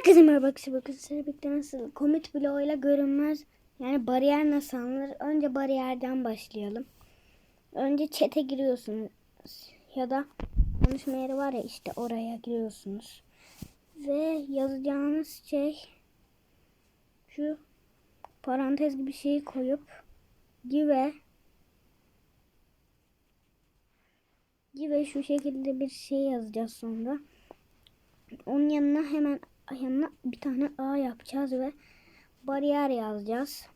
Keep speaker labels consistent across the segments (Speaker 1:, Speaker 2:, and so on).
Speaker 1: Herkese merhaba arkadaşlar. Birlikte nasıl komut bloğuyla görünmez yani bariyer nasıl alınır? Önce bariyerden başlayalım. Önce chat'e giriyorsunuz ya da konuşma yeri var ya işte oraya giriyorsunuz. Ve yazacağınız şey şu parantez gibi şeyi koyup give give şu şekilde bir şey yazacağız sonra. Onun yanına hemen yanına bir tane A yapacağız ve bariyer yazacağız.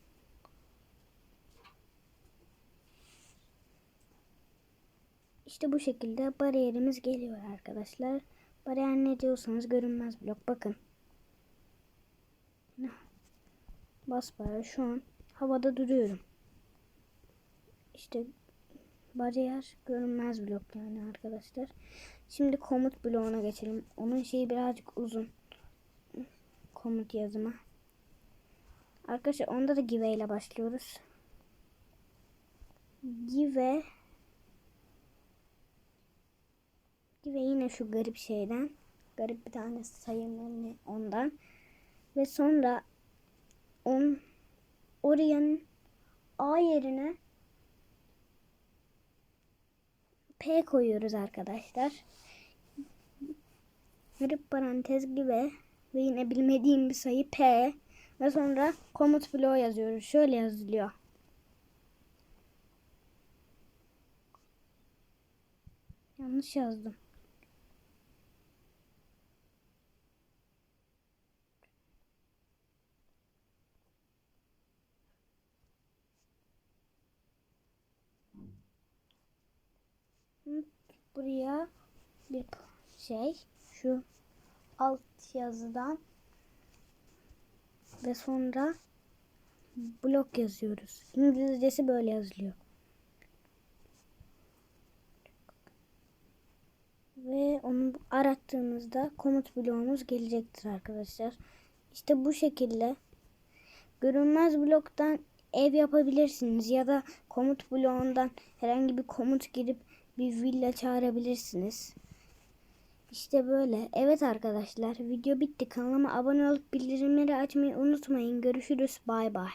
Speaker 1: İşte bu şekilde bariyerimiz geliyor arkadaşlar. Bariyer ne diyorsanız görünmez blok. Bakın. Basbayağı şu an havada duruyorum. İşte bariyer görünmez blok yani arkadaşlar. Şimdi komut bloğuna geçelim. Onun şeyi birazcık uzun. Komut yazımı. Arkadaşlar onda da give ile başlıyoruz. Give Give yine şu garip şeyden. Garip bir tane sayım ondan. Ve sonra on oraya A yerine P koyuyoruz arkadaşlar. Garip parantez gibi ve yine bilmediğim bir sayı P ve sonra komut bloğu yazıyoruz. Şöyle yazılıyor. Yanlış yazdım. Buraya bir şey şu alt yazıdan ve sonra blok yazıyoruz. İngilizcesi böyle yazılıyor. Ve onu arattığımızda komut bloğumuz gelecektir arkadaşlar. İşte bu şekilde görünmez bloktan ev yapabilirsiniz ya da komut bloğundan herhangi bir komut girip bir villa çağırabilirsiniz. İşte böyle. Evet arkadaşlar video bitti. Kanalıma abone olup bildirimleri açmayı unutmayın. Görüşürüz. Bay bay.